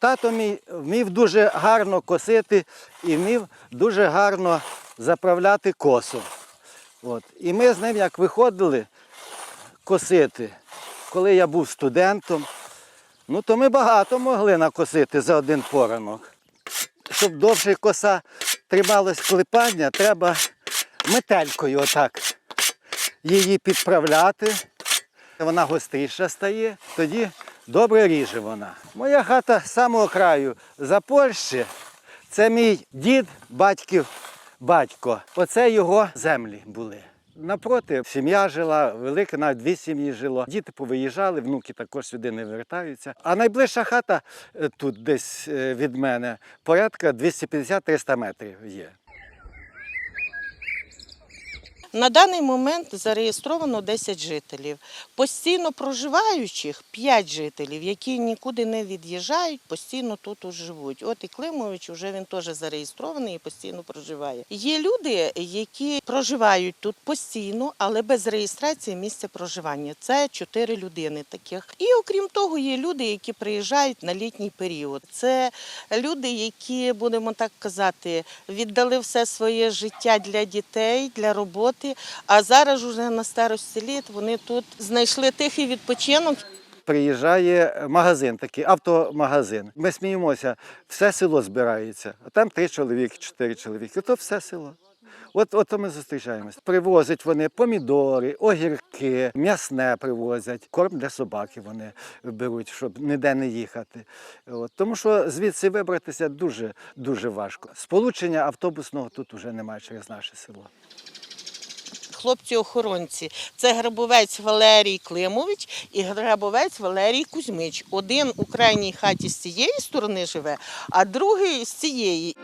Тато мій вмів дуже гарно косити і вмів дуже гарно заправляти косу. От. І ми з ним як виходили косити, коли я був студентом, ну то ми багато могли накосити за один поранок. Щоб довше коса трималась клепання, треба метелькою отак її підправляти. Вона гостріша стає, тоді добре ріже вона. Моя хата з самого краю за Польщі. Це мій дід, батьків батько. Оце його землі були. Напроти сім'я жила, велика, навіть дві сім'ї жило. Діти повиїжджали, внуки також сюди не вертаються. А найближча хата е, тут десь е, від мене порядка 250-300 метрів є. На даний момент зареєстровано 10 жителів. Постійно проживаючих 5 жителів, які нікуди не від'їжджають, постійно тут уж живуть. От і Климович вже він теж зареєстрований і постійно проживає. Є люди, які проживають тут постійно, але без реєстрації місця проживання. Це 4 людини таких. І окрім того, є люди, які приїжджають на літній період. Це люди, які, будемо так казати, віддали все своє життя для дітей, для роботи. А зараз уже на старості літ вони тут знайшли тихий відпочинок. Приїжджає магазин, такий автомагазин. Ми сміємося, все село збирається. А там три чоловіки, чотири чоловіки. То все село. От, от ми зустрічаємось. Привозять вони помідори, огірки, м'ясне привозять, корм для собаки вони беруть, щоб ніде не їхати. От. Тому що звідси вибратися дуже дуже важко. Сполучення автобусного тут вже немає через наше село. Хлопці-охоронці це грабовець Валерій Климович і грабовець Валерій Кузьмич. Один у крайній хаті з цієї сторони живе, а другий з цієї.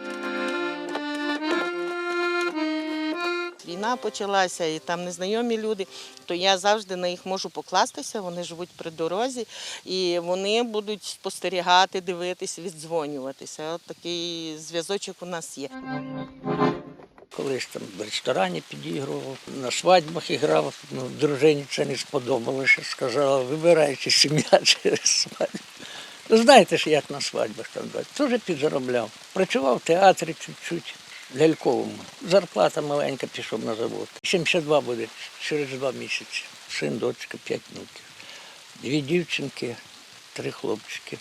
Війна почалася, і там незнайомі люди, то я завжди на їх можу покластися. Вони живуть при дорозі, і вони будуть спостерігати, дивитися, віддзвонюватися. От такий зв'язочок у нас є. Колись там в ресторані підігрував, на свадьбах грав, ну, дружині це не сподобалося. Сказала, вибирайте сім'я чи свадьбу. Ну, знаєте ж, як на свадьбах там далі. Теж підзаробляв. Працював в театрі чуть-чуть, ляльковому. Зарплата маленька пішов на завод. 72 буде через два місяці. Син, дочка, п'ять внуків. Дві дівчинки, три хлопчики.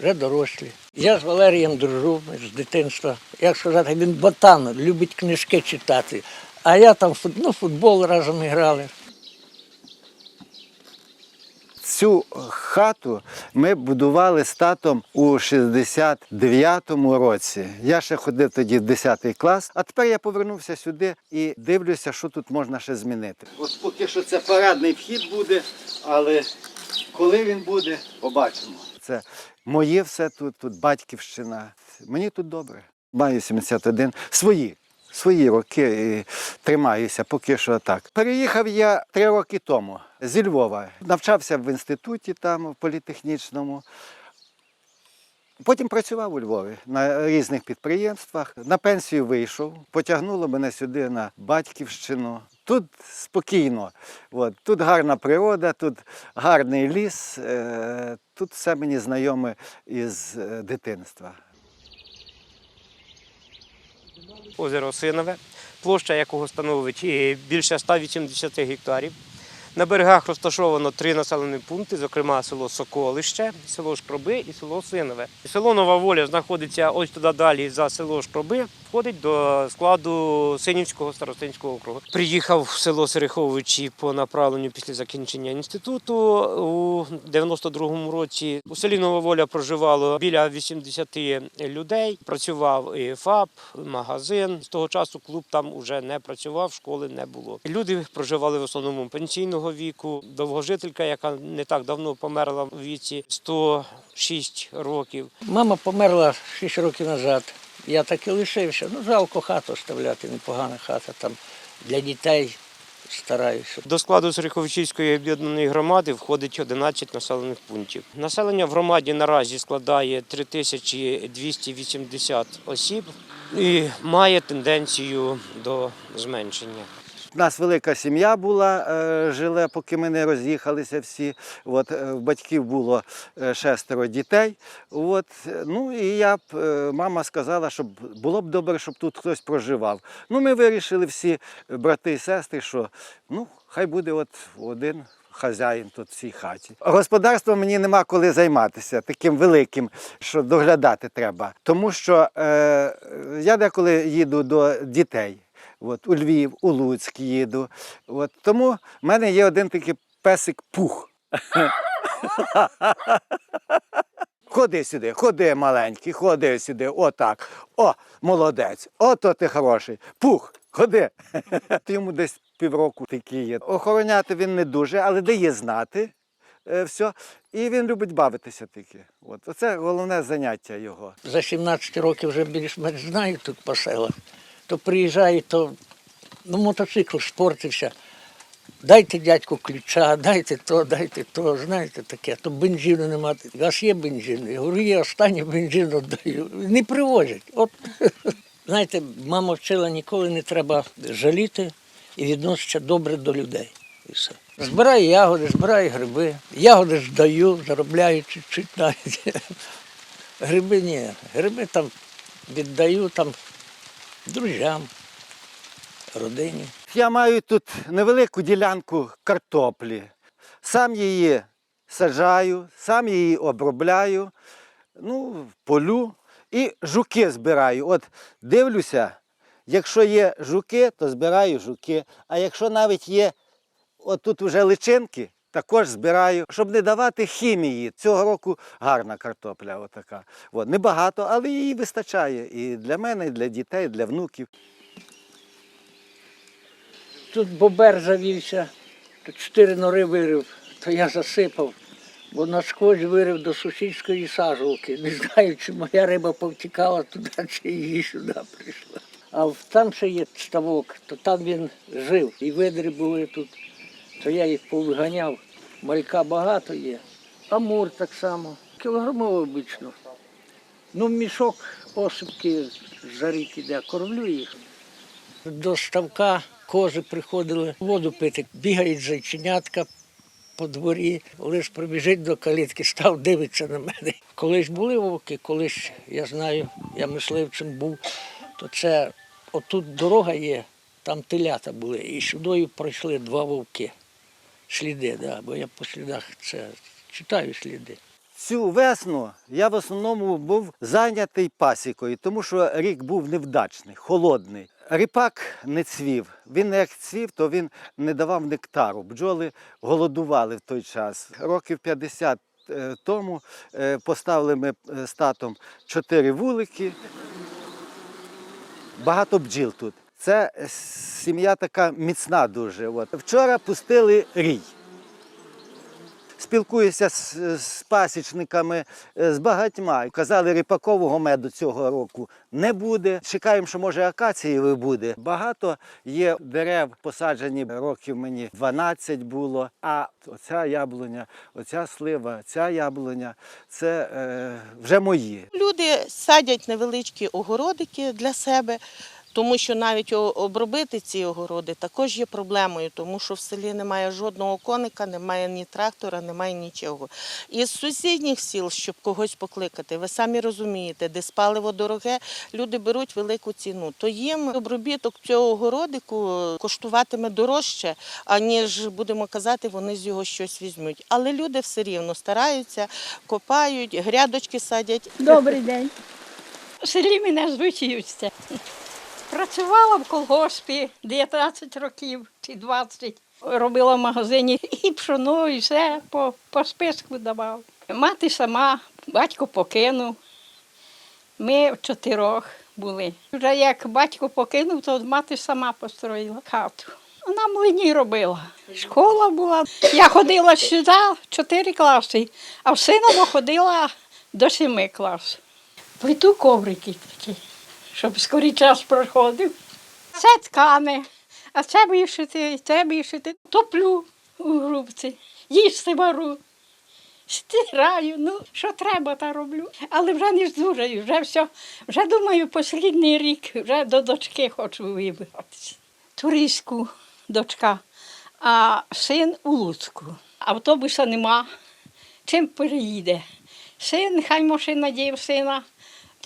Вже дорослі. Я з Валерієм дружу з дитинства. Як сказати, він ботан, любить книжки читати. А я там ну, футбол разом грали. Цю хату ми будували з татом у 69-му році. Я ще ходив тоді в 10 клас, а тепер я повернувся сюди і дивлюся, що тут можна ще змінити. От поки що це парадний вхід буде, але коли він буде, побачимо. Це моє все тут, тут батьківщина. Мені тут добре. Маю 71. Свої. Свої роки і тримаюся поки що так. Переїхав я три роки тому зі Львова. Навчався в інституті там, в політехнічному. Потім працював у Львові на різних підприємствах. На пенсію вийшов, потягнуло мене сюди на батьківщину. Тут спокійно, От, тут гарна природа, тут гарний ліс, е, тут все мені знайоме із е, дитинства. озеро Синове, площа якого становить е, більше 180 гектарів. На берегах розташовано три населені пункти, зокрема село Соколище, село Шкроби і село Синове. Село Нова Воля знаходиться ось туди далі за село Шкроби, входить до складу Синівського старостинського округу. Приїхав в село Сереховичі по направленню після закінчення інституту у 92-му році. У селі Нова Воля проживало біля 80 людей. Працював і ФАП, магазин. З того часу клуб там уже не працював, школи не було. Люди проживали в основному пенсійного віку. Довгожителька, яка не так давно померла в віці 106 років. Мама померла 6 років назад. Я так і лишився. Ну, жалко хату оставляти, непогана хата там для дітей стараюся. До складу Сороховичівської об'єднаної громади входить 11 населених пунктів. Населення в громаді наразі складає 3280 осіб і має тенденцію до зменшення. У нас велика сім'я була, е, жила, поки ми не роз'їхалися всі. От, е, в батьків було е, шестеро дітей. От, ну і я б, мама сказала, щоб було б добре, щоб тут хтось проживав. Ну, ми вирішили всі брати і сестри, що ну, хай буде от один. Хазяїн тут в цій хаті. Господарством мені нема коли займатися таким великим, що доглядати треба. Тому що е, я деколи їду до дітей. От, у Львів, у Луцьк їду. От, тому в мене є один такий песик пух. Ходи сюди, ходи маленький, ходи сюди, отак. О, молодець, ото ти хороший. Пух, ходи. Йому десь півроку такий є. Охороняти він не дуже, але дає знати е, все. І він любить бавитися. От. Оце головне заняття його. За 17 років вже більш-менш знаю тут по селах. То приїжджаю, то ну, мотоцикл спортився. Дайте дядьку ключа, дайте то, дайте то, знаєте таке, то бензину немає. Аж є бензин. Я говорю, є останній бензин віддаю. Не привозять. От, знаєте, мама вчила, ніколи не треба жаліти і відноситися добре до людей. І все. Збираю ягоди, збираю гриби. Ягоди ж даю, заробляю чуть-чуть навіть. Гриби ні. Гриби там віддаю там друзям, родині. Я маю тут невелику ділянку картоплі. Сам її саджаю, сам її обробляю, ну, полю і жуки збираю. От дивлюся, якщо є жуки, то збираю жуки. А якщо навіть є от тут вже личинки, також збираю, щоб не давати хімії. Цього року гарна картопля. Отака. От, небагато, але її вистачає і для мене, і для дітей, і для внуків. Тут бобер завівся, то чотири нори вирив, то я засипав, бо насквозь вирив до сусідської сажалки. Не знаю, чи моя риба повтікала туди, чи її сюди прийшла. А там ще є ставок, то там він жив. І видри були тут, то я їх повиганяв. Малька багато є. Амур так само. Кілограмово обично. Ну, мішок осипки за рік іде, кормлю їх. До ставка кози приходили воду пити, бігають зайченятка по дворі, лиш прибіжить до калітки, став, дивиться на мене. Колись були вовки, колись, я знаю, я мисливцем був, то це отут дорога є, там телята були, і сюдою пройшли два вовки. Сліди, да, бо я по слідах це читаю сліди. Цю весну я в основному був зайнятий пасікою, тому що рік був невдачний, холодний. Ріпак не цвів. Він як цвів, то він не давав нектару. Бджоли голодували в той час. Років 50 е, тому е, поставили ми е, з татом чотири вулики. Багато бджіл тут. Це сім'я така міцна дуже. От. Вчора пустили рій спілкуюся з, з пасічниками, е, з багатьма. Казали, ріпакового меду цього року не буде. Чекаємо, що може акацієвий буде. Багато є дерев посаджені років мені 12 було. А оця яблуня, оця слива, ця яблуня це е, вже мої. Люди садять невеличкі огородики для себе, тому що навіть обробити ці огороди також є проблемою, тому що в селі немає жодного коника, немає ні трактора, немає нічого. Із сусідніх сіл, щоб когось покликати, ви самі розумієте, де паливо дороге, люди беруть велику ціну. То їм обробіток цього огородику коштуватиме дорожче, аніж будемо казати, вони з його щось візьмуть. Але люди все рівно стараються, копають, грядочки садять. Добрий день. В селі мене звуть Юстя. Працювала в колгоспі 19 років чи 20. Робила в магазині і пшоно, і все по, по списку давав. Мати сама, батько покинув. Ми в чотирьох були. Вже як батько покинув, то мати сама построїла хату. Вона млині робила. Школа була. Я ходила сюди чотири класи, а в синово ходила до семи класів. Плету коврики такі, щоб скорий час проходив. Це ткане, а це вишити, це вишити. Топлю у грубці, їсти вару. Стираю, ну що треба, та роблю. Але вже не здужаю, вже все. Вже думаю, послідний рік вже до дочки хочу вибратися. Туристку дочка, а син у Луцьку. Автобуса нема. Чим переїде? Син, хай машина є в сина,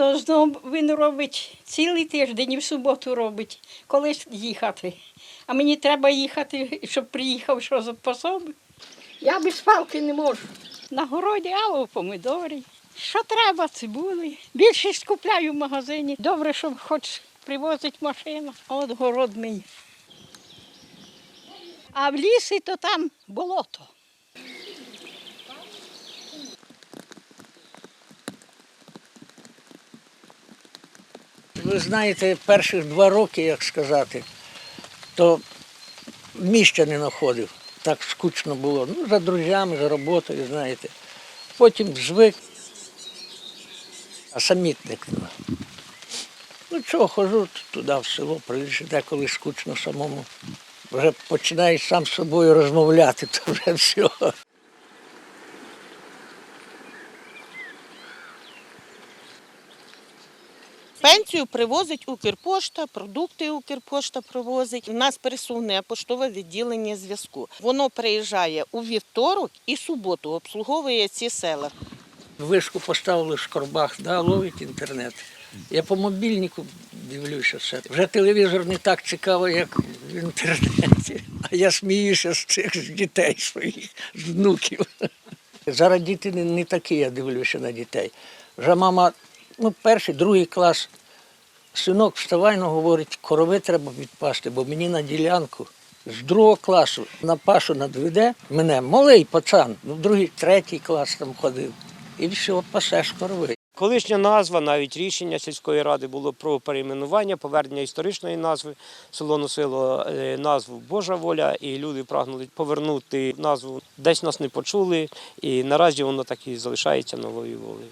то знову він робить цілий тиждень і в суботу робить, коли їхати. А мені треба їхати, щоб приїхав, що за пособи. Я без палки не можу. На городі алло, помидорі. Що треба, цибулі. Більшість купляю в магазині. Добре, що хоч привозить машина. От город мій. А в лісі то там болото. Ви знаєте, перших два роки, як сказати, то місця не знаходив. Так скучно було. Ну, за друзями, за роботою, знаєте. Потім звик, а самітник. ну. Чого, хожу туди в село, приїжджу, деколи скучно самому. Вже починаєш сам з собою розмовляти, то вже все. Пенсію привозить Укрпошта, продукти Укрпошта привозить. У нас пересувне поштове відділення зв'язку. Воно приїжджає у вівторок і суботу, обслуговує ці села. Вишку поставили в шкорбах, да, ловить інтернет. Я по мобільнику дивлюся все. Вже телевізор не так цікаво, як в інтернеті. А я сміюся з цих дітей своїх, з внуків. Зараз діти не такі, я дивлюся на дітей. Вже мама, ну, перший, другий клас. Синок, вставай, ну, говорить, корови треба відпасти, бо мені на ділянку. З другого класу на пашу надведе мене, малий пацан, ну, другий, третій клас там ходив. І все, пасеш корови. Колишня назва, навіть рішення сільської ради було про перейменування, повернення історичної назви. Село носило е, назву Божа воля, і люди прагнули повернути назву. Десь нас не почули, і наразі воно так і залишається новою волею.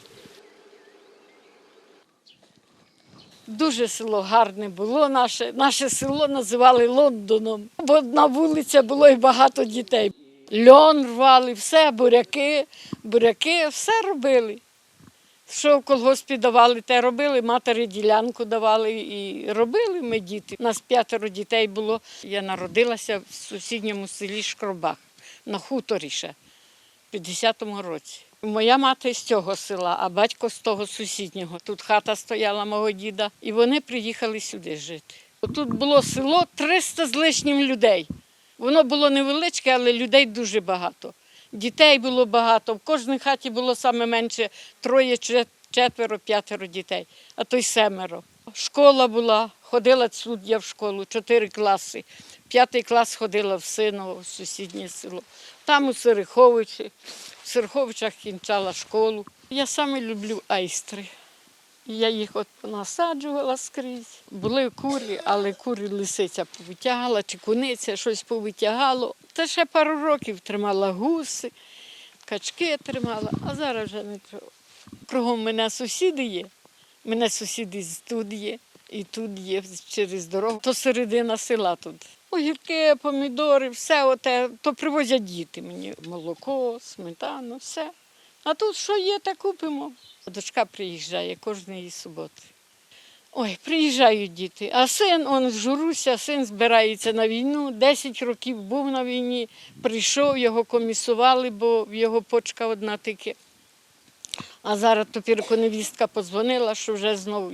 Дуже село гарне було наше. Наше село називали Лондоном, бо на вулиці було і багато дітей. Льон рвали, все, буряки, буряки, все робили. Що в колгоспі давали, те робили, матері ділянку давали і робили ми діти. У нас п'ятеро дітей було. Я народилася в сусідньому селі Шкробах на хуторі ще в 50-му році. Моя мати з цього села, а батько з того сусіднього. Тут хата стояла мого діда, і вони приїхали сюди жити. Тут було село 300 з лишнім людей. Воно було невеличке, але людей дуже багато. Дітей було багато. В кожній хаті було саме менше троє, четверо, п'ятеро дітей, а то й семеро. Школа була, ходила тут я в школу, чотири класи. П'ятий клас ходила в Синово, в сусіднє село. Там у Сереховичі, в Сереховичах кінчала школу. Я саме люблю айстри. Я їх от понасаджувала скрізь. Були курі, але курі лисиця повитягала, чи куниця щось повитягало. Та ще пару років тримала гуси, качки тримала, а зараз вже нічого. Кругом мене сусіди є. Мене сусіди тут є, і тут є через дорогу. То середина села тут. Огірки, помідори, все оте, то привозять діти мені. Молоко, сметану, все. А тут що є, те купимо. Дочка приїжджає кожної суботи. Ой, приїжджають діти. А син, он журуся, син збирається на війну. 10 років був на війні, прийшов, його комісували, бо в його почка одна тільки. А зараз тепер невістка подзвонила, що вже знову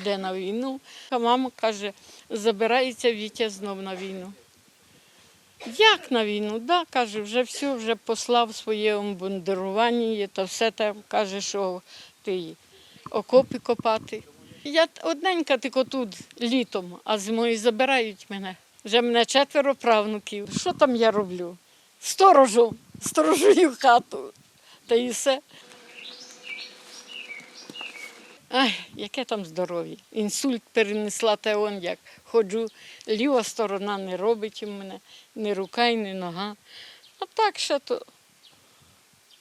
йде на війну. А мама каже, забирається Вітя знов на війну. Як на війну? Да, каже, вже все, вже послав своє обмундирування та все там каже, що ти окопи копати. Я одненька тільки тут літом, а зимою забирають мене. Вже мене четверо правнуків. Що там я роблю? Сторожу, сторожую хату. Та і все. Ай, яке там здоров'я. Інсульт перенесла та он як. Ходжу, ліва сторона не робить у мене, ні рука, і ні нога. А так ще то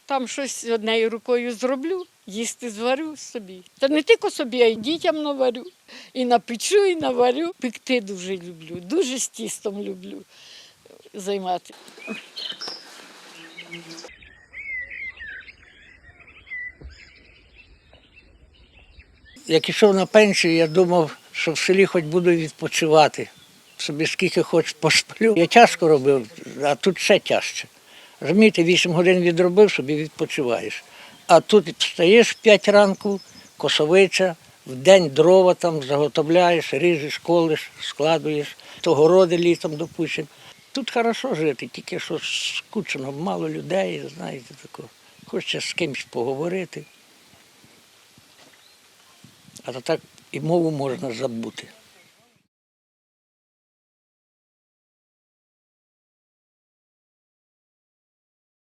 там щось однією рукою зроблю, їсти зварю собі. Та не тільки собі, а й дітям наварю. І напечу, і наварю. Пекти дуже люблю, дуже з тістом люблю займати. Як ішов на пенсію, я думав, що в селі хоч буду відпочивати. собі скільки хоч посплю. Я тяжко робив, а тут ще тяжче. Розумієте, 8 годин відробив, собі відпочиваєш. А тут встаєш в 5 ранку, косовича, в день дрова там заготовляєш, ріжеш, колиш, складуєш, то літом допущено. Тут хорошо жити, тільки що скучно, мало людей, знаєте, такого. Хочеться з кимось поговорити. А то так і мову можна забути.